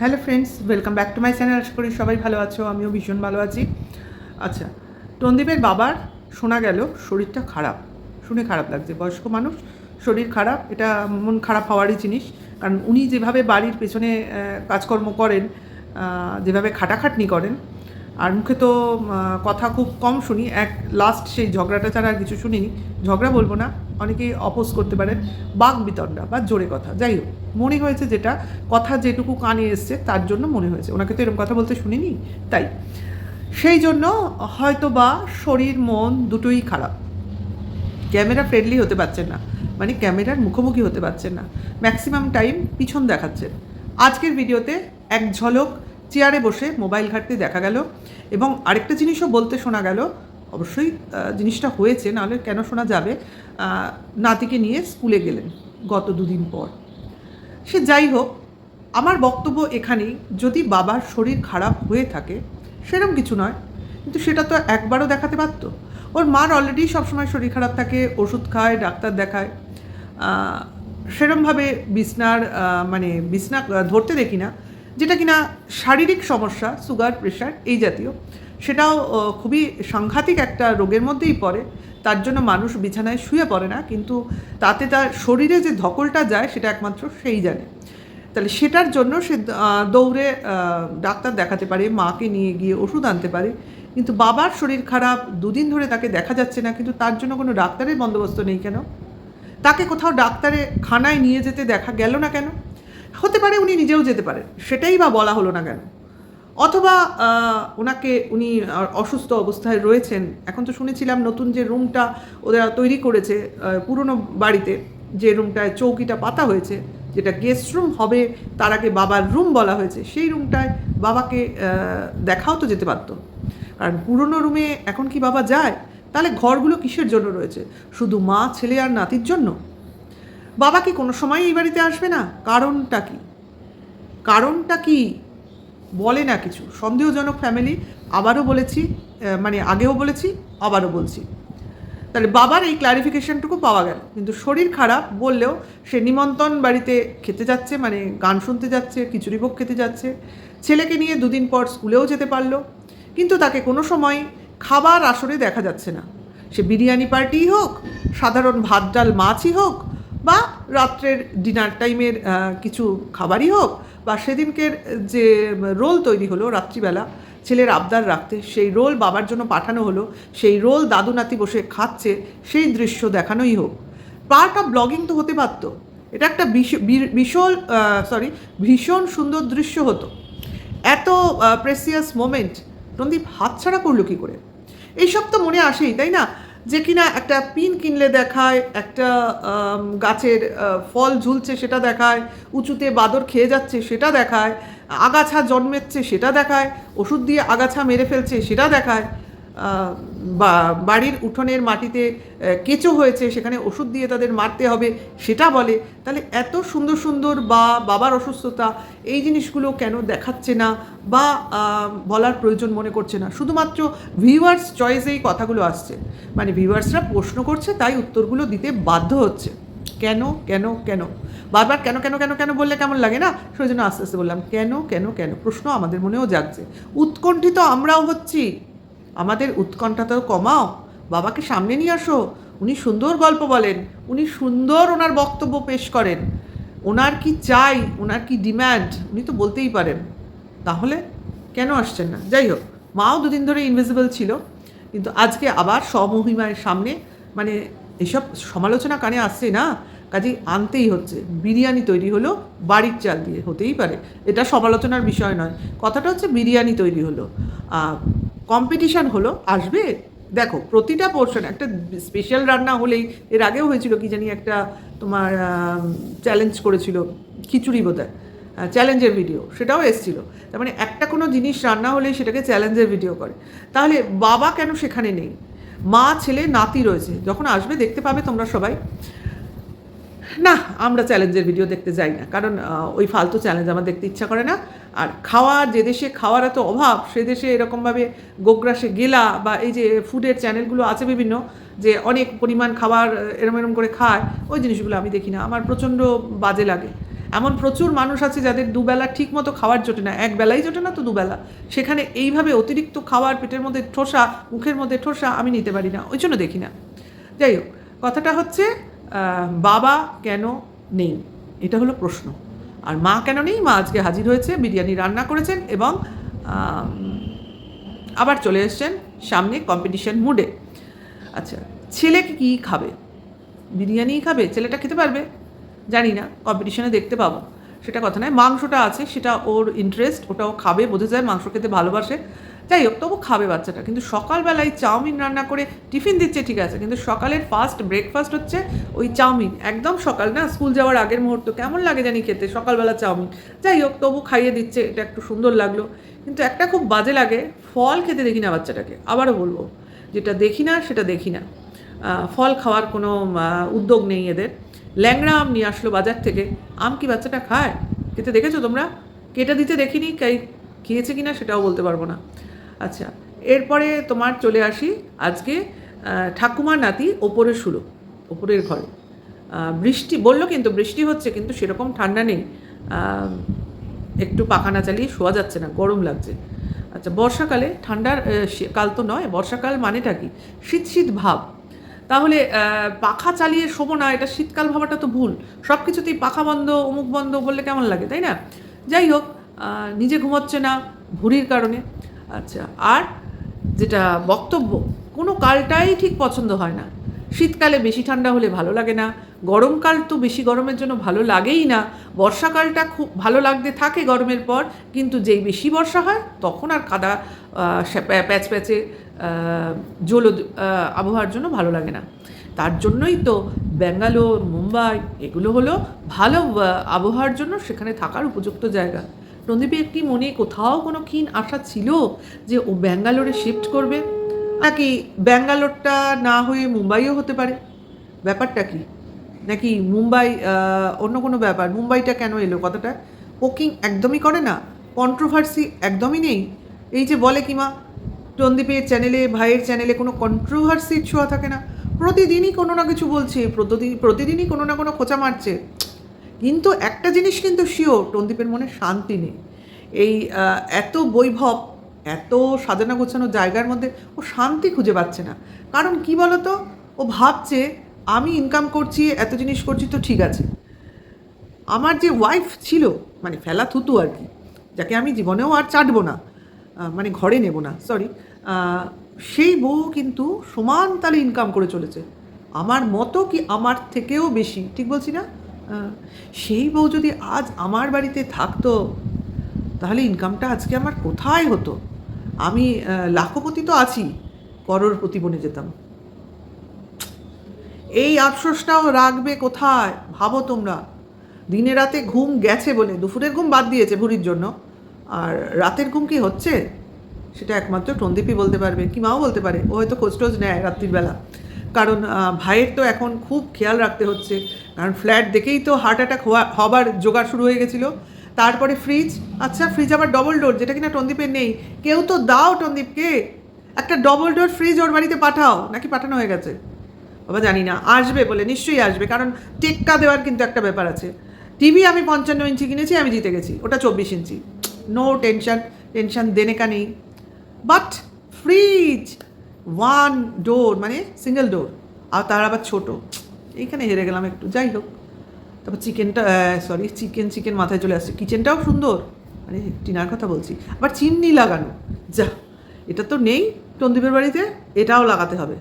Hello friends, welcome back to my channel. আশা করি সবাই ভালো আছো, আমিও ভীষণ ভালো আছি। আচ্ছা টন্দীপের বাবার শোনা গেল, শরীরটা খারাপ। শুনে খারাপ লাগছে। বয়স্ক মানুষ, শরীর খারাপ, এটা মন খারাপ হওয়ারই জিনিস। কারণ উনি যেভাবে বাড়ির পেছনে কাজকর্ম করেন যেভাবে খাটাখাটনি করেন, আর মুখে তো কথা খুব কম শুনি। এক লাস্ট সেই ঝগড়াটা ছাড়া আর কিছু শুনিনি। ঝগড়া বলব না অনেকেই অপোজ করতে পারেন বাক বিতণ্ডা বা জোরে কথা। যাই হোক, মনে হয়েছে যেটা, কথা যেটুকু কানে এসছে, তার জন্য মনে হয়েছে। ওনাকে তো এরকম কথা বলতে শুনিনি? তাই। সেই জন্য হয়তো বা শরীর, মন দুটোই খারাপ। ক্যামেরা ফ্রেন্ডলি হতে পারছেন না। মানে ক্যামেরার মুখোমুখি হতে পারছেন না। ম্যাক্সিমাম টাইম পিছন দেখাচ্ছেন আজকের ভিডিওতে এক ঝলক, চেয়ারে বসে মোবাইল ঘাটতে দেখা গেল এবং আরেকটা জিনিসও বলতে শোনা গেল অবশ্যই জিনিসটা হয়েছে, নাহলে কেন শোনা যাবে? নাতিকে নিয়ে স্কুলে গেলেন গত দুদিন পর। সে যাই হোক, আমার বক্তব্য এখানেই, যদি বাবার শরীর খারাপ হয়ে থাকে সেরকম কিছু নয়। কিন্তু সেটা তো একবারও দেখাতে পারতো। ওর মার অলরেডি সবসময় শরীর খারাপ থাকে, ওষুধ খায়, ডাক্তার দেখায়। সেরমভাবে বিছনার মানে বিছনা ধরতে দেখি না, যেটা কিনা শারীরিক সমস্যা সুগার প্রেশার এই জাতীয়। সেটাও খুবই সাংঘাতিক একটা রোগের মধ্যেই পড়ে। তার জন্য মানুষ বিছানায় শুয়ে পড়ে না, কিন্তু তাতে তার শরীরে যে ধকলটা যায় সেটা একমাত্র সেই জানে। তাহলে সেটার জন্য সে দৌড়ে ডাক্তার দেখাতে পারে, মাকে নিয়ে গিয়ে ওষুধ আনতে পারে। কিন্তু বাবার শরীর খারাপ, দুদিন ধরে তাকে দেখা যাচ্ছে না, কিন্তু তার জন্য কোনো ডাক্তারের বন্দোবস্ত নেই কেন? তাকে কোথাও ডাক্তারে খানায় নিয়ে যেতে দেখা গেল না কেন? হতে পারে উনি নিজেও যেতে পারেন, সেটাই বা বলা হলো না কেন? অথবা ওনাকে উনি অসুস্থ অবস্থায় রয়েছেন। এখন তো শুনেছিলাম নতুন যে রুমটা ওরা তৈরি করেছে পুরনো বাড়িতে, যে রুমটায় চৌকিটা পাতা হয়েছে, যেটা গেস্ট রুম হবে, তার আগে বাবার রুম বলা হয়েছে, সেই রুমটায় বাবাকে দেখাও তো যেতে পারতো। কারণ পুরনো রুমে এখন কি বাবা যায়? তাহলে ঘরগুলো কিসের জন্য রয়েছে? শুধু মা, ছেলে আর নাতির জন্য? বাবা কি কোনো সময় এই বাড়িতে আসবে না? কারণটা কি? কারণটা কি? বলে না কিছু। সন্দেহজনক ফ্যামিলি আবারও বলেছি মানে আগেও বলেছি, আবারও বলছি। তাহলে বাবার এই ক্লারিফিকেশনটুকু পাওয়া গেল। কিন্তু শরীর খারাপ বললেও সে নিমন্ত্রণ বাড়িতে খেতে যাচ্ছে মানে গান শুনতে যাচ্ছে, খিচুড়ি ভোগ খেতে যাচ্ছে। ছেলেকে নিয়ে দুদিন পর স্কুলেও যেতে পারল। কিন্তু তাকে কোনো সময় খাবার আসরে দেখা যাচ্ছে না। সে বিরিয়ানি পার্টিই হোক, সাধারণ ভাত, ডাল, মাছই হোক, বা রাত্রের ডিনার টাইমের কিছু খাবারই হোক বা সেদিনকের যে রোল তৈরি হলো রাত্রিবেলা ছেলের আবদার রাখতে, সেই রোল বাবার জন্য পাঠানো হলো, সেই রোল দাদু নাতি বসে খাচ্ছে, সেই দৃশ্য দেখানোই হোক। পার্ট অফ ব্লগিং তো হতে পারত। এটা একটা বিশাল সরি ভীষণ সুন্দর দৃশ্য হতো। এত প্রেসিয়াস মোমেন্ট রন্দীপ হাতছাড়া করল কী করে? এইসব তো মনে আসেই, তাই না? যে কিনা একটা পিন কিনলে দেখায়, একটা গাছের ফল ঝুলছে সেটা দেখায়, উঁচুতে বাদর খেয়ে যাচ্ছে সেটা দেখায়, আগাছা জন্মেচ্ছে সেটা দেখায়, ওষুধ দিয়ে আগাছা মেরে ফেলছে সেটা দেখায়। বা বাড়ির উঠোনের মাটিতে কেঁচো হয়েছে, সেখানে ওষুধ দিয়ে তাদের মারতে হবে, সেটা বলে, তাহলে এত সুন্দর সুন্দর বা বাবার অসুস্থতা, এই জিনিসগুলো কেন দেখাচ্ছে না বা বলার প্রয়োজন মনে করছে না? শুধুমাত্র ভিউয়ার্স চয়েসে এই কথাগুলো আসছে। মানে ভিউয়ার্সরা প্রশ্ন করছে, তাই উত্তরগুলো দিতে বাধ্য হচ্ছে। কেন কেন কেন? বারবার কেন কেন কেন কেন বললে কেমন লাগে না? সেই জন্য আস্তে আস্তে বললাম, কেন কেন কেন? প্রশ্ন আমাদের মনেও জাগছে। উৎকণ্ঠিত আমরাও হচ্ছি। আমাদের উৎকণ্ঠাটাও কমাও। বাবাকে সামনে নিয়ে আসো। উনি সুন্দর গল্প বলেন। উনি সুন্দর ওনার বক্তব্য পেশ করেন। ওনার কি চাই? ওনার কি ডিম্যান্ড উনি তো বলতেই পারেন। তাহলে কেন আসছেন না? যাই হোক, মাও দুদিন ধরে ইনভিজিবল ছিল। কিন্তু আজকে আবার স্বমহিমায়ের সামনে মানে এসব সমালোচনা কানে আসছে না? কাজেই আনতেই হচ্ছে। বিরিয়ানি তৈরি হলো বাড়ির চাল দিয়ে। হতেই পারে। এটা সমালোচনার বিষয় নয়। কথাটা হচ্ছে বিরিয়ানি তৈরি হলো। কম্পিটিশান হলো, আসবে? দেখো, প্রতিটা পোর্শন একটা স্পেশাল রান্না হলেই, এর আগেও হয়েছিল কি জানি একটা তোমার চ্যালেঞ্জ করেছিল, খিচুড়ি বোধহয় চ্যালেঞ্জের ভিডিও সেটাও এসছিল। তার মানে একটা কোনো জিনিস রান্না হলেই সেটাকে চ্যালেঞ্জের ভিডিও করে। তাহলে বাবা কেন সেখানে নেই? মা, ছেলে, নাতি রয়েছে, যখন আসবে দেখতে পাবে তোমরা সবাই। না, আমরা চ্যালেঞ্জের ভিডিও দেখতে যাই না। কারণ ওই ফালতু চ্যালেঞ্জ আমার দেখতে ইচ্ছা করে না। আর খাওয়ার যে দেশে খাওয়ার এত অভাব, সে দেশে এরকমভাবে গোগ্রাসে গেলা বা এই যে ফুডের চ্যানেলগুলো আছে বিভিন্ন, যে অনেক পরিমাণ খাবার এরম এরম করে খায়, ওই জিনিসগুলো আমি দেখি না। আমার প্রচণ্ড বাজে লাগে। এমন প্রচুর মানুষ আছে যাদের দুবেলা ঠিক মতো খাওয়ার জোটে না। এক বেলাই জোটে না তো দুবেলা। সেখানে এইভাবে অতিরিক্ত খাওয়ার পেটের মধ্যে ঠোসা, মুখের মধ্যে ঠোসা আমি নিতে পারি না। ওই জন্য দেখি না। যাই হোক, কথাটা হচ্ছে বাবা কেন নেই? এটা হলো প্রশ্ন। আর মা কেন নেই? মা আজকে হাজির হয়েছে, বিরিয়ানি রান্না করেছেন এবং আবার চলে এসছেন সামনে কম্পিটিশন মুডে আচ্ছা ছেলে কি খাবে? বিরিয়ানিই খাবে? ছেলেটা খেতে পারবে? জানি না কম্পিটিশনে দেখতে পাবো। সেটা কথা নয়, মাংসটা আছে, সেটা ওর ইন্টারেস্ট ওটাও খাবে, বোঝা যায় মাংস খেতে ভালোবাসে। যাই হোক, তবু খাবে বাচ্চাটা। কিন্তু সকালবেলায় চাউমিন রান্না করে টিফিন দিচ্ছে, ঠিক আছে। কিন্তু সকালের ফার্স্ট ব্রেকফাস্ট হচ্ছে ওই চাউমিন। একদম সকাল না স্কুল যাওয়ার আগের মুহূর্ত। কেমন লাগে জানি খেতে, সকালবেলা চাউমিন। যাই হোক, তবু খাইয়ে দিচ্ছে, এটা একটু সুন্দর লাগল। কিন্তু একটা খুব বাজে লাগে, ফল খেতে দেখি না বাচ্চাটাকে। আবারও বলব, যেটা দেখি না, সেটা দেখি না। ফল খাওয়ার কোনো উদ্যোগ নেই এদের। ল্যাংড়া আম নিয়ে আসলো বাজার থেকে। আম কি বাচ্চাটা খায়? খেতে দেখেছ তোমরা? কেটে দিতে দেখিনি কাই খেয়েছে কি না সেটাও বলতে পারব না। আচ্ছা এরপরে তোমার চলে আসি আজকে আহ, ঠাকুমার নাতি ওপরে শুলো ওপরের ঘরে। বৃষ্টি বলল কিন্তু বৃষ্টি হচ্ছে কিন্তু সেরকম ঠান্ডা নেই। একটু পাখা না চালিয়ে শোয়া যাচ্ছে না গরম লাগছে। আচ্ছা বর্ষাকালে ঠান্ডার কাল তো নয় বর্ষাকাল মানেটা কি? শীত শীত ভাব। তাহলে পাখা চালিয়ে শোবো না এটা শীতকাল ভাবাটা তো ভুল। সব কিছুতেই পাখা বন্ধ অমুক বন্ধ বললে কেমন লাগে তাই না? যাই হোক নিজে ঘুমোচ্ছে না ভুঁড়ির কারণে। আচ্ছা আর যেটা বক্তব্য, কোনো কালটাই ঠিক পছন্দ হয় না। শীতকালে বেশি ঠান্ডা হলে ভালো লাগে না, গরমকাল তো বেশি গরমের জন্য ভালো লাগেই না। বর্ষাকালটা খুব ভালো লাগতে থাকে গরমের পর, কিন্তু যেই বেশি বর্ষা হয়, তখন আর কাদা প্যাচ প্যাচে জল আবহাওয়ার জন্য ভালো লাগে না। তার জন্যই তো ব্যাঙ্গালোর, মুম্বাই, এগুলো হলো ভালো আবহাওয়ার জন্য সেখানে থাকার উপযুক্ত জায়গা। রণদীপের কি মনে কোথাও কোনো ক্ষীণ আশা ছিল যে ও ব্যাঙ্গালোরে শিফট করবে? নাকি ব্যাঙ্গালোরটা না হয়ে মুম্বাইও হতে পারে? ব্যাপারটা কি? নাকি মুম্বাই অন্য কোনো ব্যাপার? মুম্বাইটা কেন এলো কথাটা? কুকিং একদমই করে না। কন্ট্রোভার্সি একদমই নেই। এই যে বলে কিমা টন্দীপের চ্যানেলে ভাইয়ের চ্যানেলে কোনো কন্ট্রোভার্সির ছোঁয়া থাকে না? প্রতিদিনই কোনো না কিছু বলছে, প্রতিদিন, প্রতিদিনই কোনো না কোনো খোঁচা মারছে। কিন্তু একটা জিনিস কিন্তু শিওর টন্দীপের মনে শান্তি নেই। এই এত বৈভব, এত সাজানো গোছানো জায়গার মধ্যে ও শান্তি খুঁজে পাচ্ছে না। কারণ কি বলতো? ও ভাবছে, আমি ইনকাম করছি, এত জিনিস করছি, তো ঠিক আছে। আমার যে ওয়াইফ ছিল মানে ফেলা থুতু আর কি, যাকে আমি জীবনেও আর চাটবো না মানে ঘরে নেব না সরি সেই বউ কিন্তু সমান তালে ইনকাম করে চলেছে। আমার মতো কি আমার থেকেও বেশি? ঠিক বলছি না? সেই বউ যদি আজ আমার বাড়িতে থাকতো, তাহলে ইনকামটা আজকে আমার কোথায় হতো? আমি লাখপতি তো আছি করোড়পতি বনে যেতাম। এই আফসোসটাও রাখবে কোথায়? ভাবো তোমরা। দিনে রাতে ঘুম গেছে বলে, দুপুরের ঘুম বাদ দিয়েছে ভুরির জন্য। আর রাতের ঘুম কি হচ্ছে? সেটা একমাত্র টন্দীপই বলতে পারবে, কি মাও বলতে পারে। ও হয়তো খোঁজ টোজ নেয় রাত্রির বেলা। কারণ ভাইয়ের তো এখন খুব খেয়াল রাখতে হচ্ছে। কারণ ফ্ল্যাট দেখেই তো হার্ট অ্যাটাক হওয়া, হবার জোগাড় শুরু হয়ে গেছিল। তারপরে ফ্রিজ আচ্ছা ফ্রিজ আবার ডবল ডোর যেটা কিনা টন্দীপের নেই। কেউ তো দাও টন্দীপকে। একটা ডবল ডোর ফ্রিজ ওর বাড়িতে পাঠাও। নাকি পাঠানো হয়ে গেছে? বাবা, জানি না। আসবে বলে, নিশ্চয়ই আসবে। কারণ টেক্কা দেওয়ার কিন্তু একটা ব্যাপার আছে। টিভি আমি পঞ্চান্ন ইঞ্চি কিনেছি, আমি জিতে গেছি। ওটা চব্বিশ ইঞ্চি। নো টেনশন টেনশন দেনে কা নেই বাট ফ্রিজ ওয়ান ডোর মানে সিঙ্গেল ডোর আর তার আবার ছোটো। এইখানে হেরে গেলাম একটু, যাই হোক। তারপর চিকেনটা সরি চিকেন চিকেন মাথায় চলে আসছে। কিচেনটাও সুন্দর। মানে টিনার কথা বলছি। আবার চিমনি লাগানো। যা, এটা তো নেই টন্দীপের বাড়িতে, এটাও লাগাতে হবে।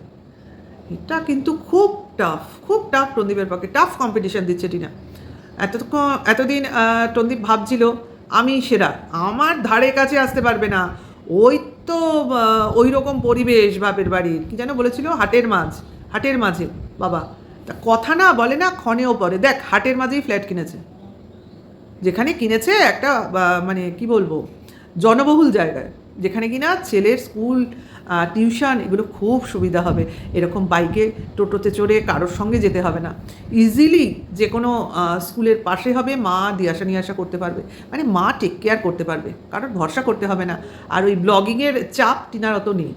এটা কিন্তু খুব টাফ খুব টাফ টন্দীপের পক্ষে। টাফ কম্পিটিশান দিচ্ছে টিনা। এতক্ষণ, এতদিন টন্দীপ ভাবছিল, আমি সেরা। আমার ধারে কাছে আসতে পারবে না। ওই তো ওই রকম পরিবেশ বাপের বাড়ির কি যেন বলেছিল? হাটের মাঝ, হাটের মাঝে। বাবা, তা কথা না বলে না ক্ষণেও পরে। দেখ, হাটের মাঝেই ফ্ল্যাট কিনেছে। যেখানে কিনেছে একটা মানে কি বলব? জনবহুল জায়গায়। যেখানে কিনা ছেলের স্কুল টিউশন এগুলো খুব সুবিধা হবে। এরকম বাইকে, টোটোতে চড়ে কারোর সঙ্গে যেতে হবে না। ইজিলি যে কোনো স্কুলের পাশে হবে মা দিয়ে আসা নিয়ে আসা করতে পারবে। মানে মা টেক কেয়ার করতে পারবে। কারোর ভরসা করতে হবে না। আর ওই ব্লগিংয়ের চাপ টিনার অত নেই।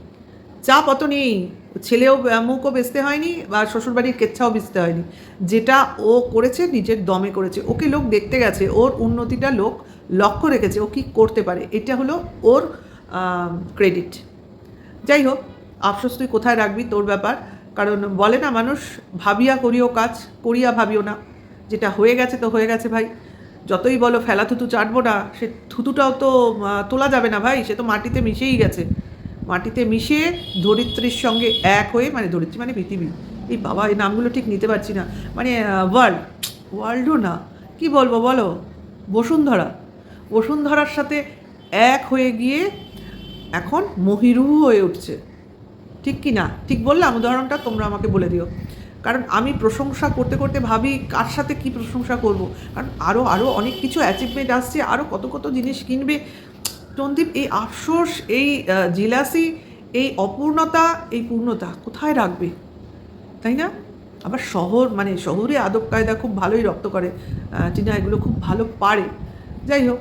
চাপ অত নেই। ছেলেও মুখও বেচতে হয়নি বা শ্বশুরবাড়ির কেচ্ছাও বেচতে হয়নি। যেটা ও করেছে, নিজের দমে করেছে। ওকে লোক দেখতে গেছে, ওর উন্নতিটা লোক লক্ষ্য রেখেছে। ও কী করতে পারে? এটা হলো ওর ক্রেডিট যাই হোক, আফসোস তুই কোথায় রাখবি তোর ব্যাপার? কারণ বলে না মানুষ, ভাবিয়া করিও কাজ, করিয়া ভাবিও না। যেটা হয়ে গেছে তো হয়ে গেছে ভাই। যতই বলো, ফেলা থুতু চাটবো না, সে থুতুটাও তো তোলা যাবে না ভাই, সে তো মাটিতে মিশেই গেছে। মাটিতে মিশে ধরিত্রীর সঙ্গে এক হয়ে মানে ধরিত্রী মানে পৃথিবী। এই বাবা, এই নামগুলো ঠিক নিতে পারছি না। মানে ওয়ার্ল্ড ওয়ার্ল্ডও না। কি বলব বলো? বসুন্ধরা। বসুন্ধরার সাথে এক হয়ে গিয়ে এখন মহিরুহ হয়ে উঠছে। ঠিক কি না? ঠিক বললাম? উদাহরণটা তোমরা আমাকে বলে দিও। কারণ আমি প্রশংসা করতে করতে ভাবি, কার সাথে কি প্রশংসা করব? কারণ আরও আরও অনেক কিছু অ্যাচিভমেন্ট আসছে আরও কত কত জিনিস কিনবে। সন্দীপ এই আফসোস, এই জিলাসি, এই অপূর্ণতা, এই পূর্ণতা কোথায় রাখবে? তাই না? আবার শহর মানে শহরে আদব কায়দা খুব ভালোই রপ্ত করে। টিনা, এগুলো খুব ভালো পারে। যাই হোক।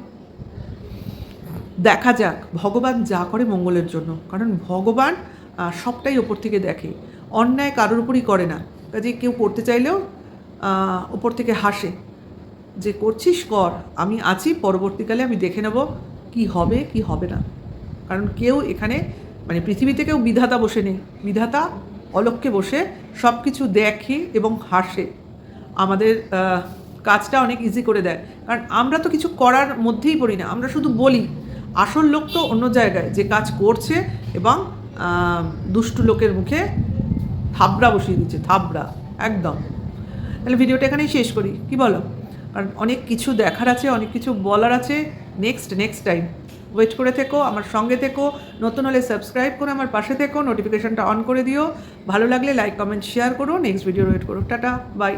দেখা যাক, ভগবান যা করে মঙ্গলের জন্য। কারণ ভগবান সবটাই ওপর থেকে দেখে। অন্যায় কারোর উপরই করে না। কাজে কেউ করতে চাইলেও ওপর থেকে হাসে। যে, করছিস, কর। আমি আছি, পরবর্তীকালে আমি দেখে নেব কি হবে কি হবে না। কারণ কেউ এখানে মানে পৃথিবীতে কেউ বিধাতা বসে নেই। বিধাতা অলক্ষ্যে বসে সব কিছু দেখে এবং হাসে। আমাদের কাজটা অনেক ইজি করে দেয়। কারণ আমরা তো কিছু করার মধ্যেই পড়ি না। আমরা শুধু বলি। আসল লোক তো অন্য জায়গায় যে কাজ করছে এবং দুষ্টু লোকের মুখে থাবড়া বসিয়ে দিচ্ছে, থাবড়া, একদম। তাহলে ভিডিওটা এখানেই শেষ করি, কি বলো? কারণ অনেক কিছু দেখার আছে, অনেক কিছু বলার আছে। নেক্সট নেক্সট টাইম ওয়েট করে থেকো, আমার সঙ্গে থেকো, নতুন হলে সাবস্ক্রাইব করে আমার পাশে থেকো নোটিফিকেশনটা অন করে দিও। ভালো লাগলে লাইক কমেন্ট শেয়ার করো। নেক্সট ভিডিও ওয়েট করো। Tata bye